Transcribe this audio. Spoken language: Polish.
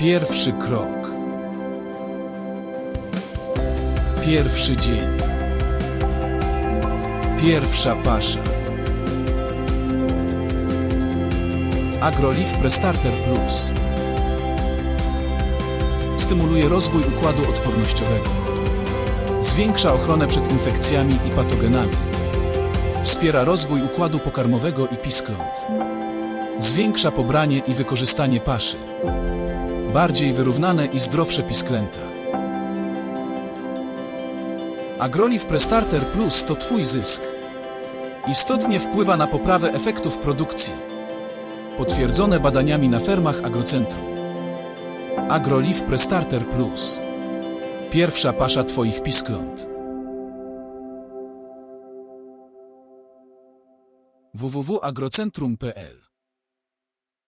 Pierwszy krok. Pierwszy dzień. Pierwsza pasza. AgroLiv Prestarter Plus. Stymuluje rozwój układu odpornościowego. Zwiększa ochronę przed infekcjami i patogenami. Wspiera rozwój układu pokarmowego i piskląt. Zwiększa pobranie i wykorzystanie paszy. Bardziej wyrównane i zdrowsze pisklęta. Agroliv Prestarter Plus to Twój zysk. Istotnie wpływa na poprawę efektów produkcji. Potwierdzone badaniami na fermach Agrocentrum. Agroliv Prestarter Plus. Pierwsza pasza Twoich piskląt. www.agrocentrum.pl